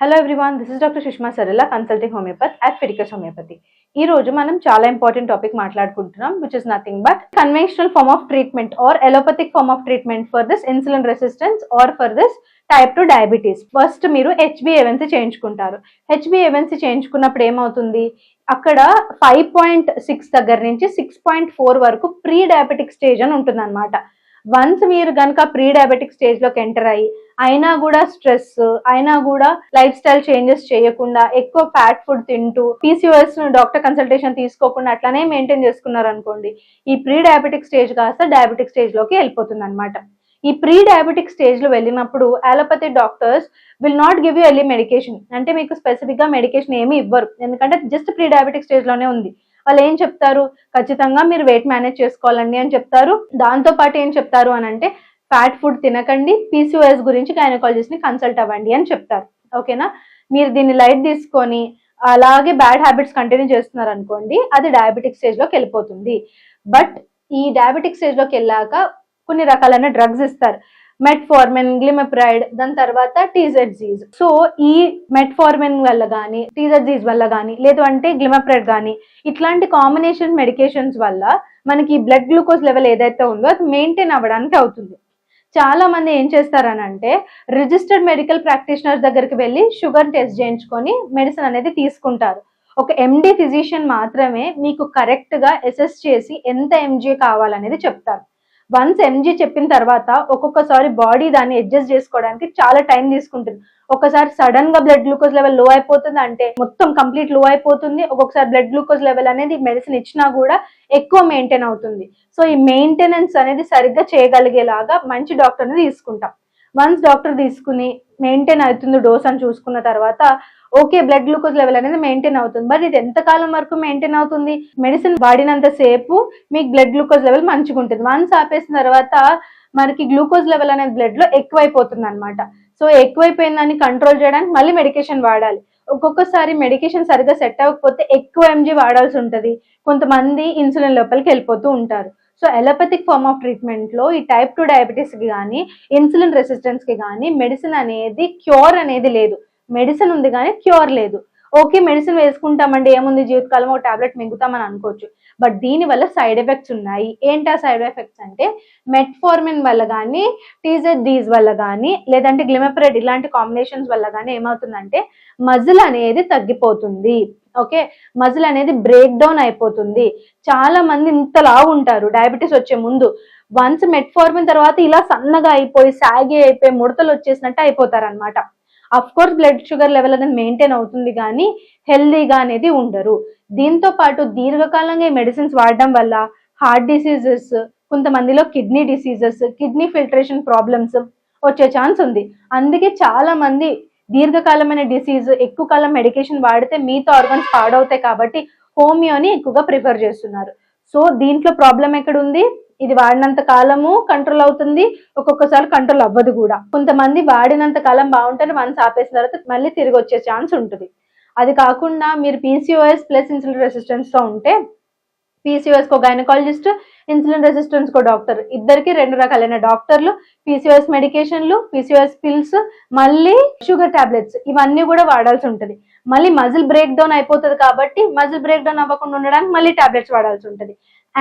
Hello everyone this is doctor Sushma Sarala consulting homeopathy at Fiticus homeopathy ఈ రోజు మనం చాలా ఇంపార్టెంట్ టాపిక్ మాట్లాడుకుంటున్నాం which is nothing but conventional form of treatment or allopathic form of treatment for this insulin resistance or for this type two diabetes first మీరు Hb ఎవెన్సీ చేయించుకుంటారు. Hb ఎవెన్సీ చేయించుకున్నప్పుడు ఏమవుతుంది? అక్కడ ఫైవ్ పాయింట్ సిక్స్ దగ్గర నుంచి six point four వరకు pre diabetic stage అని ఉంటుంది అనమాట వన్స్ మీరు కనుక ప్రీ డయాబెటిక్ స్టేజ్లోకి ఎంటర్ అయ్యి అయినా కూడా స్ట్రెస్ అయినా కూడా లైఫ్ స్టైల్ చేంజెస్ చేయకుండా ఎక్కువ ఫ్యాట్ ఫుడ్ తింటూ పీసీఓఎస్ డాక్టర్ కన్సల్టేషన్ తీసుకోకుండా అట్లానే మెయింటైన్ చేసుకున్నారు అనుకోండి ఈ ప్రీ డయాబెటిక్ స్టేజ్ కాస్త డయాబెటిక్ స్టేజ్లోకి వెళ్ళిపోతుంది అనమాట ఈ ప్రీ డయాబెటిక్ స్టేజ్లో వెళ్ళినప్పుడు allopathy doctors will not give you early medication. అంటే మీకు స్పెసిఫిక్గా మెడికేషన్ ఏమి ఇవ్వరు. ఎందుకంటే జస్ట్ ప్రీ డయాబెటిక్ స్టేజ్లోనే ఉంది. వాళ్ళు ఏం చెప్తారు? ఖచ్చితంగా మీరు వెయిట్ మేనేజ్ చేసుకోవాలండి అని చెప్తారు. దాంతో పాటు ఏం చెప్తారు అని అంటే ఫ్యాట్ ఫుడ్ తినకండి పీసీఓఎస్ గురించి గైనకాలజిస్ట్ని కన్సల్ట్ అవ్వండి అని చెప్తారు. ఓకేనా మీరు దీన్ని లైట్ తీసుకొని అలాగే బ్యాడ్ హ్యాబిట్స్ కంటిన్యూ చేస్తున్నారు అనుకోండి అది డయాబెటిక్ స్టేజ్లోకి వెళ్ళిపోతుంది. బట్ ఈ డయాబెటిక్ స్టేజ్లోకి వెళ్ళాక కొన్ని రకాలైన డ్రగ్స్ ఇస్తారు. మెట్ఫార్మిన్ గ్లిమెప్రైడ్ దాని తర్వాత టీజెడ్జీస్ సో ఈ మెట్ఫార్మిన్ వల్ల కానీ టీజెడ్జీస్ వల్ల కానీ లేదు అంటే గ్లిమెప్రైడ్ కానీ ఇట్లాంటి కాంబినేషన్ మెడికేషన్స్ వల్ల మనకి బ్లడ్ గ్లూకోజ్ లెవెల్ ఏదైతే ఉందో అది మెయింటైన్ అవ్వడానికి అవుతుంది. చాలా మంది ఏం చేస్తారనంటే రిజిస్టర్డ్ మెడికల్ ప్రాక్టీషనర్ దగ్గరికి వెళ్ళి షుగర్ టెస్ట్ చేయించుకొని మెడిసిన్ అనేది తీసుకుంటారు. ఒక ఎండి ఫిజిషియన్ మాత్రమే మీకు కరెక్ట్గా అసెస్ చేసి ఎంత ఎంజీ కావాలనేది చెప్తారు. వన్స్ ఎంజీ చెప్పిన తర్వాత ఒక్కొక్కసారి బాడీ దాన్ని అడ్జస్ట్ చేసుకోవడానికి చాలా టైం తీసుకుంటుంది. ఒకసారి సడన్గా బ్లడ్ గ్లూకోజ్ లెవెల్లో అయిపోతుంది అంటే మొత్తం కంప్లీట్లో అయిపోతుంది. ఒక్కొక్కసారి బ్లడ్ గ్లూకోజ్ లెవెల్ అనేది మెడిసిన్ ఇచ్చినా కూడా ఎక్కువ మెయింటైన్ అవుతుంది. సో ఈ మెయింటెనెన్స్ అనేది సరిగ్గా చేయగలిగేలాగా మంచి డాక్టర్ని తీసుకుంటాం. వన్స్ డాక్టర్ తీసుకుని మెయింటైన్ అవుతుంది డోస్ అని చూసుకున్న తర్వాత ఓకే బ్లడ్ గ్లూకోజ్ లెవెల్ అనేది మెయింటైన్ అవుతుంది. బట్ ఇది ఎంతకాలం వరకు మెయింటైన్ అవుతుంది? మెడిసిన్ వాడినంత సేపు మీకు బ్లడ్ గ్లూకోజ్ లెవెల్ మంచిగా ఉంటుంది. వన్స్ ఆపేసిన తర్వాత మనకి గ్లూకోజ్ లెవెల్ అనేది బ్లడ్లో ఎక్కువైపోతుంది అనమాట సో ఎక్కువైపోయిందని కంట్రోల్ చేయడానికి మళ్ళీ మెడికేషన్ వాడాలి. ఒక్కొక్కసారి మెడికేషన్ సరిగ్గా సెట్ అవ్వకపోతే ఎక్కువ ఎంజీ వాడాల్సి ఉంటుంది. కొంతమంది ఇన్సులిన్ లోపలికి వెళ్ళిపోతూ ఉంటారు. సో ఎలోపతిక్ ఫార్మ్ ఆఫ్ ట్రీట్మెంట్లో ఈ టైప్ టూ డయాబెటీస్కి కానీ ఇన్సులిన్ రెసిస్టెన్స్కి కానీ మెడిసిన్ అనేది క్యూర్ అనేది లేదు. మెడిసిన్ ఉంది కానీ క్యూర్ లేదు. ఓకే మెడిసిన్ వేసుకుంటామండి ఏముంది జీవితకాలం ఒక టాబ్లెట్ మింగుతామని అనుకోవచ్చు. బట్ దీని వల్ల సైడ్ ఎఫెక్ట్స్ ఉన్నాయి. ఏంటి ఆ సైడ్ ఎఫెక్ట్స్ అంటే మెట్ఫార్మిన్ వల్ల కానీ టీజెడ్ డీస్ వల్ల కానీ లేదంటే గ్లిమెప్రెడ్ ఇలాంటి కాంబినేషన్స్ వల్ల కానీ ఏమవుతుందంటే మజిల్ అనేది తగ్గిపోతుంది. ఓకే? మజిల్ అనేది బ్రేక్ డౌన్ అయిపోతుంది. చాలా మంది ఇంతలా ఉంటారు. డయాబెటీస్ వచ్చే ముందు. వన్స్ మెట్ఫార్మిన్ తర్వాత ఇలా సన్నగా అయిపోయి సాగి అయిపోయి ముడతలు వచ్చేసినట్టు అయిపోతారు అనమాట of course blood sugar level అనేది మెయింటైన్ అవుతుంది కానీ హెల్దీగా అనేది ఉండరు. దీంతో పాటు దీర్ఘకాలంగా ఈ మెడిసిన్స్ వాడడం వల్ల హార్ట్ డిసీజెస్ కొంతమందిలో kidney diseases kidney filtration problems వచ్చే ఛాన్స్ ఉంది. అందుకే చాలా మంది దీర్ఘకాలమైన డిసీజ్ ఎక్కువ కాలం మెడికేషన్ వాడితే మీతో ఆర్గన్స్ పాడవుతాయి కాబట్టి హోమియోని ఎక్కువగా ప్రిఫర్ చేస్తున్నారు. సో దీంట్లో ప్రాబ్లం ఎక్కడ ఉంది ఇది వాడినంత కాలము కంట్రోల్ అవుతుంది. ఒక్కొక్కసారి కంట్రోల్ అవ్వదు కూడా. కొంతమంది వాడినంత కాలం బాగుంటారు వన్స్ ఆపేసిన తర్వాత మళ్ళీ తిరిగి వచ్చే ఛాన్స్ ఉంటుంది. అది కాకుండా మీరు పీసీఓఎస్ ప్లస్ ఇన్సులిన్ రెసిస్టెన్స్తో ఉంటే పీసీఓఎస్ కో గైనకాలజిస్ట్ ఇన్సులిన్ రెసిస్టెన్స్ కో డాక్టర్. ఇద్దరికి రెండు రకాలైన డాక్టర్లు పీసీఓఎస్ మెడికేషన్లు పీసీఓఎస్ పిల్స్ మళ్ళీ షుగర్ టాబ్లెట్స్. ఇవన్నీ కూడా వాడాల్సి ఉంటుంది. మళ్ళీ మజిల్ బ్రేక్ డౌన్ అయిపోతుంది కాబట్టి మజిల్ బ్రేక్ డౌన్ అవ్వకుండా ఉండడానికి మళ్ళీ టాబ్లెట్స్ వాడాల్సి ఉంటుంది.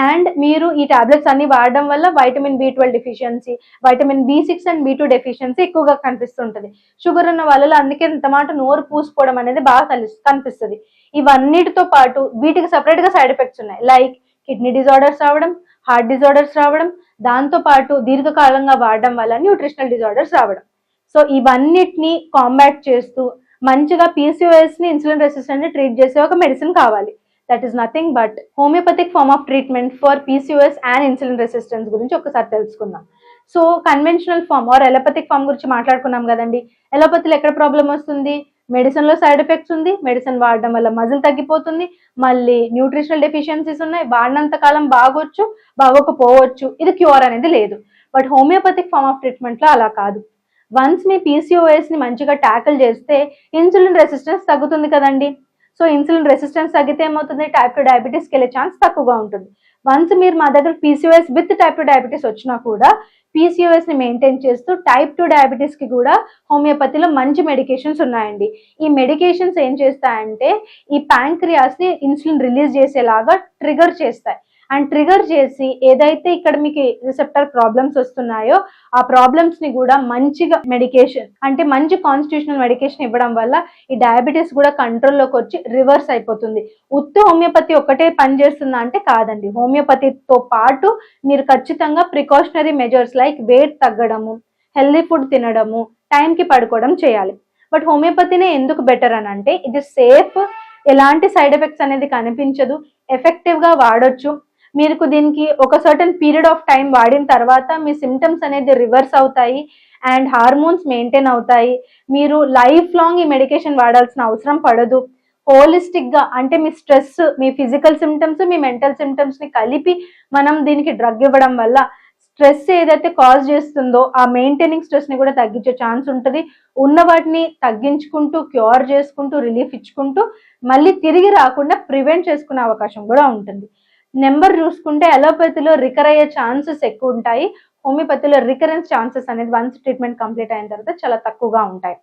అండ్ మీరు ఈ టాబ్లెట్స్ అన్ని వాడడం వల్ల vitamin B twelve deficiency vitamin B six and B two deficiency ఎక్కువగా కనిపిస్తుంటుంది. షుగర్ ఉన్న వాళ్ళలో అందుకే ఇంత మాట నోరు పూసుకోవడం అనేది బాగా కనిపిస్తుంది. ఇవన్నిటితో పాటు వీటికి సపరేట్గా సైడ్ ఎఫెక్ట్స్ ఉన్నాయి. లైక్ కిడ్నీ డిజార్డర్స్ రావడం హార్ట్ డిజార్డర్స్ రావడం దాంతో పాటు దీర్ఘకాలంగా వాడడం వల్ల న్యూట్రిషనల్ డిజార్డర్స్ రావడం. సో ఇవన్నిటిని కాంబాట్ చేస్తూ మంచిగా పీసీఓఎస్ని ఇన్సులిన్ రెసిస్టెంట్ ట్రీట్ చేసే ఒక మెడిసిన్ కావాలి. That is nothing but homeopathic form of treatment for PCOS and insulin resistance గురించి ఒకసారి తెలుసుకుందాం. So conventional form or allopathic form గురించి మాట్లాడుకున్నాం కదండి. ఎలోపతిలో ఎక్కడ ప్రాబ్లం వస్తుంది? మెడిసిన్లో సైడ్ ఎఫెక్ట్స్ ఉంది. మెడిసిన్ వాడడం వల్ల మజిల్ తగ్గిపోతుంది. మళ్ళీ న్యూట్రిషనల్ డెఫిషియన్సీస్ ఉన్నాయి. వాడినంత కాలం బాగొచ్చు బాగోకపోవచ్చు. ఇది క్యూర్ అనేది లేదు. బట్ హోమియోపతిక్ ఫామ్ ఆఫ్ ట్రీట్మెంట్లో అలా కాదు. వన్స్ మీ పీసీఓఎస్ని మంచిగా ట్యాకిల్ చేస్తే ఇన్సులిన్ రెసిస్టెన్స్ తగ్గుతుంది కదండి. సో ఇన్సులిన్ రెసిస్టెన్స్ తగ్గితే ఏమవుతుంది? టైప్ టూ డయాబెటీస్కి వెళ్ళే ఛాన్స్ తక్కువగా ఉంటుంది. వన్స్ మీరు మా దగ్గర PCOS with type two diabetes వచ్చినా కూడా పీసీఓఎస్ని మెయింటైన్ చేస్తూ టైప్ టూ డయాబెటీస్కి కూడా హోమియోపతిలో మంచి మెడికేషన్స్ ఉన్నాయండి. ఈ మెడికేషన్స్ ఏం చేస్తాయంటే ఈ ప్యాంక్రియాస్ని ఇన్సులిన్ రిలీజ్ చేసేలాగా ట్రిగర్ చేస్తాయి. అండ్ ట్రిగర్ చేసి ఏదైతే ఇక్కడ మీకు రిసెప్టర్ ప్రాబ్లమ్స్ వస్తున్నాయో ఆ ప్రాబ్లమ్స్ని కూడా మంచిగా మెడికేషన్ అంటే మంచి కాన్స్టిట్యూషనల్ మెడికేషన్ ఇవ్వడం వల్ల ఈ డయాబెటీస్ కూడా కంట్రోల్లోకి వచ్చి రివర్స్ అయిపోతుంది. ఉత్తి హోమియోపతి ఒకటే పనిచేస్తుందా అంటే కాదండి. హోమియోపతితో పాటు మీరు ఖచ్చితంగా ప్రికాషనరీ మెజర్స్ లైక్ వెయిట్ తగ్గడము హెల్దీ ఫుడ్ తినడము టైంకి పడుకోవడం చేయాలి. బట్ హోమియోపతినే ఎందుకు బెటర్ అని అంటే ఇది సేఫ్ ఎలాంటి సైడ్ ఎఫెక్ట్స్ అనేది కనిపించదు. ఎఫెక్టివ్గా వాడొచ్చు. మీకు దీనికి ఒక సర్టన్ పీరియడ్ ఆఫ్ టైం వాడిన తర్వాత మీ సిమ్టమ్స్ అనేది రివర్స్ అవుతాయి అండ్ హార్మోన్స్ మెయింటైన్ అవుతాయి. మీరు లైఫ్ లాంగ్ ఈ మెడికేషన్ వాడాల్సిన అవసరం పడదు. హోలిస్టిక్గా అంటే మీ స్ట్రెస్ మీ ఫిజికల్ సిమ్టమ్స్ మీ మెంటల్ సిమ్టమ్స్ని కలిపి మనం దీనికి డ్రగ్ ఇవ్వడం వల్ల స్ట్రెస్ ఏదైతే కాజ్ చేస్తుందో ఆ మెయింటైనింగ్ స్ట్రెస్ని కూడా తగ్గించే ఛాన్స్ ఉంటుంది. ఉన్న వాటిని తగ్గించుకుంటూ క్యూర్ చేసుకుంటూ రిలీఫ్ ఇచ్చుకుంటూ మళ్ళీ తిరిగి రాకుండా ప్రివెంట్ చేసుకునే అవకాశం కూడా ఉంటుంది. నెంబర్ చూసుకుంటే అలోపతిలో రికర్ అయ్యే ఛాన్సెస్ ఎక్కువ ఉంటాయి. హోమియోపతిలో రికరెన్స్ ఛాన్సెస్ అనేది వన్స్ ట్రీట్మెంట్ కంప్లీట్ అయిన తర్వాత చాలా తక్కువగా ఉంటాయి.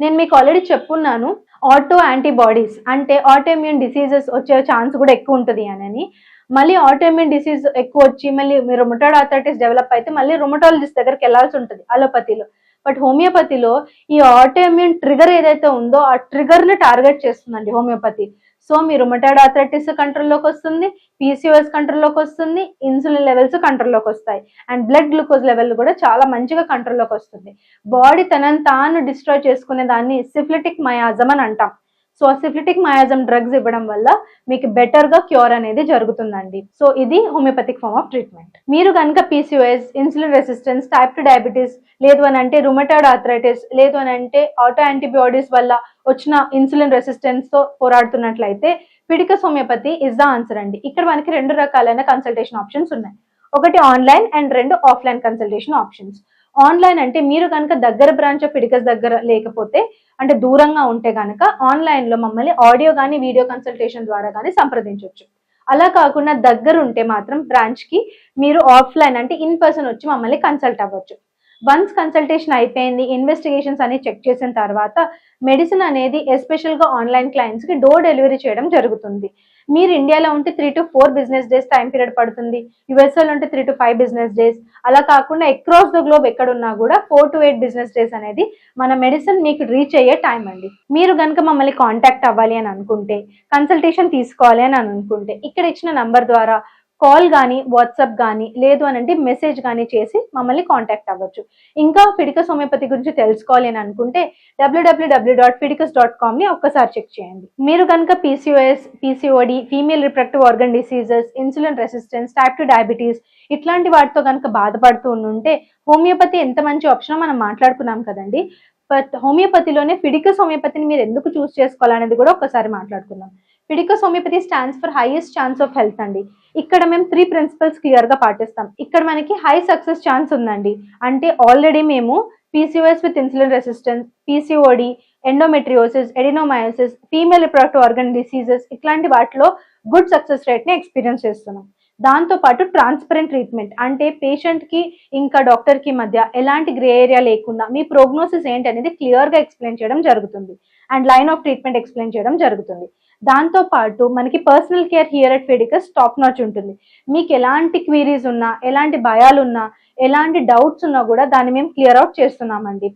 నేను మీకు ఆల్రెడీ చెప్పున్నాను ఆటో యాంటీబాడీస్ అంటే ఆటోమ్యూన్ డిసీజెస్ వచ్చే ఛాన్స్ కూడా ఎక్కువ ఉంటుంది అని మళ్ళీ ఆటోమ్యూన్ డిసీజ్ ఎక్కువ వచ్చి మళ్ళీ మీరు రొమటాయిడ్ ఆర్థరైటిస్ డెవలప్ అయితే మళ్ళీ రొమటాలజిస్ట్ దగ్గరికి వెళ్ళాల్సి ఉంటుంది అలోపతిలో. బట్ హోమియోపతిలో ఈ ఆటోమ్యూన్ ట్రిగర్ ఏదైతే ఉందో ఆ ట్రిగర్ని టార్గెట్ చేస్తుందండి హోమియోపతి. సో మీ రుమటాయిడ్ ఆర్థరైటిస్ కంట్రోల్లోకి వస్తుంది పీసీఓఎస్ కంట్రోల్లోకి వస్తుంది ఇన్సులిన్ లెవెల్స్ కంట్రోల్లోకి వస్తాయి. అండ్ బ్లడ్ గ్లూకోజ్ లెవెల్ కూడా చాలా మంచిగా కంట్రోల్లోకి వస్తుంది. బాడీ తనని తాను డిస్ట్రాయ్ చేసుకునే దాన్ని సిఫ్లిటిక్ మయాజం అని అంటాం. సో సిఫ్లిటిక్ మయాజం డ్రగ్స్ ఇవ్వడం వల్ల మీకు బెటర్గా క్యూర్ అనేది జరుగుతుందండి. సో ఇది హోమియోపతిక్ ఫార్మ్ ఆఫ్ ట్రీట్మెంట్ మీరు కనుక PCOS insulin resistance type two diabetes లేదు అని అంటే రుమటాయిడ్ ఆథరైటిస్ లేదు అని అంటే ఆటో యాంటీబయాటిక్స్ వల్ల వచ్చిన ఇన్సులిన్ రెసిస్టెన్స్తో పోరాడుతున్నట్లయితే Fiticus homeopathy is the answer అండి. ఇక్కడ మనకి రెండు రకాలైన కన్సల్టేషన్ ఆప్షన్స్ ఉన్నాయి. ఒకటి ఆన్లైన్ అండ్ రెండు ఆఫ్లైన్ కన్సల్టేషన్ ఆప్షన్స్ ఆన్లైన్ అంటే మీరు కనుక దగ్గర బ్రాంచ్ ఆఫ్ పిడికస్ దగ్గర లేకపోతే అంటే దూరంగా ఉంటే కనుక ఆన్లైన్లో మమ్మల్ని ఆడియో కానీ వీడియో కన్సల్టేషన్ ద్వారా కానీ సంప్రదించవచ్చు అలా కాకుండా దగ్గర ఉంటే మాత్రం బ్రాంచ్కి మీరు ఆఫ్లైన్ అంటే ఇన్ పర్సన్ వచ్చి మమ్మల్ని కన్సల్ట్ అవ్వచ్చు. వన్స్ కన్సల్టేషన్ అయిపోయింది ఇన్వెస్టిగేషన్స్ అన్ని చెక్ చేసిన తర్వాత మెడిసిన్ అనేది ఎస్పెషల్గా ఆన్లైన్ క్లయింట్స్కి డోర్ డెలివరీ చేయడం జరుగుతుంది. మీరు ఇండియాలో ఉంటే three to four business days time period పడుతుంది. యుఎస్ఏలో ఉంటే three to five business days అలా కాకుండా అక్రాస్ ద గ్లోబ్ ఎక్కడున్నా కూడా four to eight business days అనేది మన మెడిసిన్ మీకు రీచ్ అయ్యే టైం అండి. మీరు కనుక మమ్మల్ని కాంటాక్ట్ అవ్వాలి అని అనుకుంటే కన్సల్టేషన్ తీసుకోవాలి అని అనుకుంటే ఇక్కడ ఇచ్చిన నంబర్ ద్వారా కాల్ కానీ వాట్సాప్ కానీ లేదు అని అంటే మెసేజ్ కానీ చేసి మమ్మల్ని కాంటాక్ట్ అవ్వచ్చు. ఇంకా ఫిడికస్ హోమియోపతి గురించి తెలుసుకోవాలి అని అనుకుంటే W W W dot Fiticus dot కామ్ని ఒక్కసారి చెక్ చేయండి. మీరు కనుక PCOS PCOD female reproductive organ diseases insulin resistance type two diabetes ఇట్లాంటి వాటితో కనుక బాధపడుతూ ఉంటే హోమియోపతి ఎంత మంచి ఆప్షన్ మనం మాట్లాడుకున్నాం కదండి. బట్ హోమియోపతిలోనే ఫిడికస్ హోమియోపతిని మీరు ఎందుకు చూస్ చేసుకోవాలనేది కూడా ఒకసారి మాట్లాడుకుందాం. Fiticus homeopathy stands for highest chance of health అండి. ఇక్కడ మేము త్రీ ప్రిన్సిపల్స్ క్లియర్గా పాటిస్తాం. ఇక్కడ మనకి హై సక్సెస్ ఛాన్స్ ఉందండి. అంటే ఆల్రెడీ మేము PCOS with insulin resistance PCOD endometriosis adenomyosis female reproductive organ diseases ఇట్లాంటి వాటిలో గుడ్ సక్సెస్ రేట్ని ఎక్స్పీరియన్స్ చేస్తున్నాం. దాంతో పాటు ట్రాన్స్పరెంట్ ట్రీట్మెంట్ అంటే పేషెంట్కి ఇంకా డాక్టర్కి మధ్య ఎలాంటి గ్రే ఏరియా లేకుండా మీ ప్రోగ్నోసిస్ ఏంటి అనేది క్లియర్గా ఎక్స్ప్లెయిన్ చేయడం జరుగుతుంది. And line of treatment explain చేయడం జరుగుతుంది. దాంతో పాటు మనకి personal care here at Fiticus top notch ఉంటుంది. మీకు ఎలాంటి క్వీరీస్ ఉన్నా ఎలాంటి భయాలు ఉన్నా ఎలాంటి డౌట్స్ ఉన్నా కూడా దాన్ని మేము క్లియర్ అవుట్ చేస్తున్నామండి.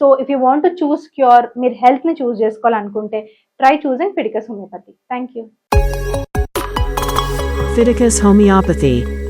So if you want to choose cure మీరు హెల్త్ని చూస్ చేసుకోవాలనుకుంటే try choosing Fiticus homeopathy thank you Fiticus homeopathy